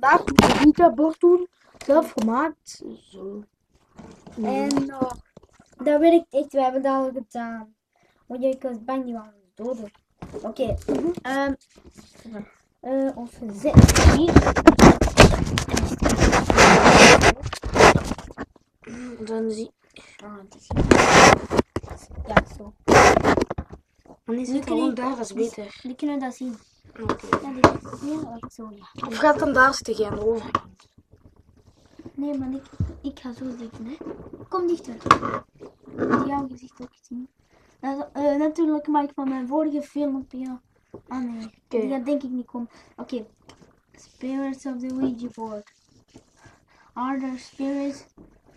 vandaag moeten we pizza-bord doen. Zelf gemaakt. Zo. En nog. Dat weet ik echt, we hebben dat al gedaan. Want ik was bang die waren doden. Oké. ehm, eh, of zet hier. Dan zie Ah, het is hier. Ja, zo. Dan is het gewoon daar, dat is beter. Die kunnen dat zien. Oké. Ja, heel erg zo, ja. Of gaat dan daar zitten, aan de overkant? Nee, maar ik, ik ga zo zitten, hè. Kom dichter. Ik wil jouw gezicht ook zien. Dat, eh, natuurlijk mag ik van mijn vorige filmpje. Ah nee, Oké. die gaat denk ik niet komen. Oké. Spirits of the Ouija board. Are there spirits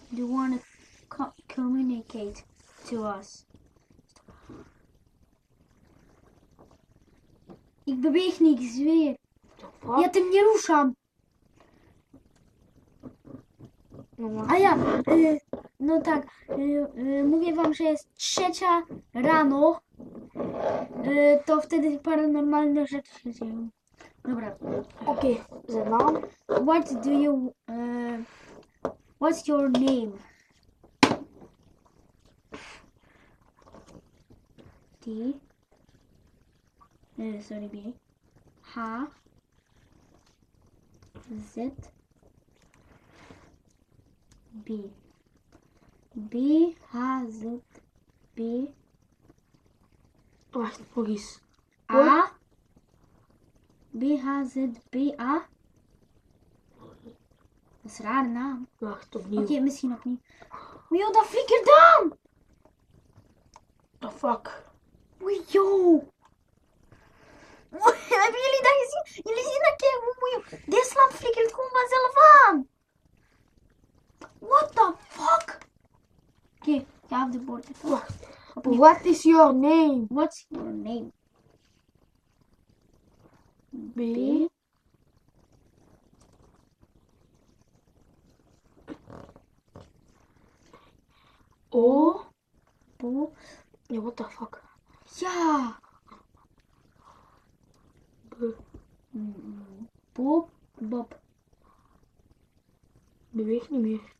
who want to co- communicate to us? Niet, ik zweer. Wat? Ja, ty mnie ruszam. No, A ja, y, no tak, y, y, mówię wam, że jest trzecia rano, y, to wtedy paranormalne rzeczy się dzieją. Dobra, Oké, zijn naam? what do you, uh, what's your name? Sorry B, H, Z, B. B, H, Z, B, Wacht, nog eens. A. B, H, Z, B, A. Dat is een rare naam. Wacht, Oké, opnieuw. misschien niet. Yo, dat flikkert aan! The fuck? Yo! What the fuck? Op de bord. Wacht. Opnieuw. What is your name? What's your name? B. B. O. Bo. Ja, what the fuck? Ja! B. Mm, Bob. Bob. Beweegt niet meer.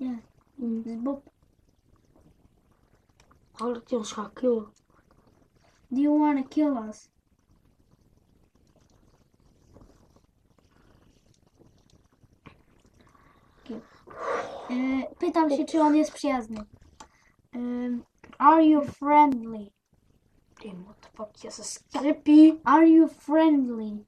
Ja, dat is Bob. Hou dat hij ons gaat killen. Do you wanna kill us? Okay. E, pytam się, czy on jest przyjazny. Um, are you friendly? Damn, what the fuck? Is creepy. Are you friendly?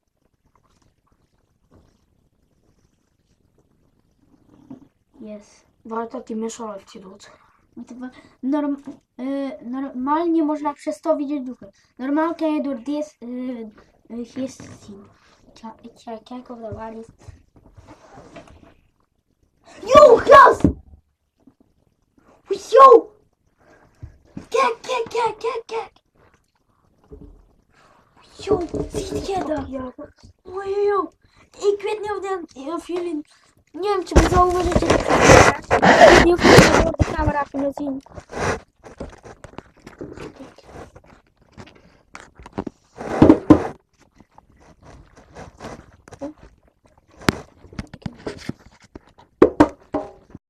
Yes. Warto mieszolek ci duch. No norm, y, normalnie można przez to widzieć duchy. Normalnie jedur dies, y, y, jest sim. Jakiego dawali? Yo, raz! Yo! Kek, kek, kek, kek, kek! Yo, ziet je dat? Yo, yo, yo. Ik weet niet of, dat, of jullie nie wiem, czy wy zauważycie, że nie wchodzę do kamera, więc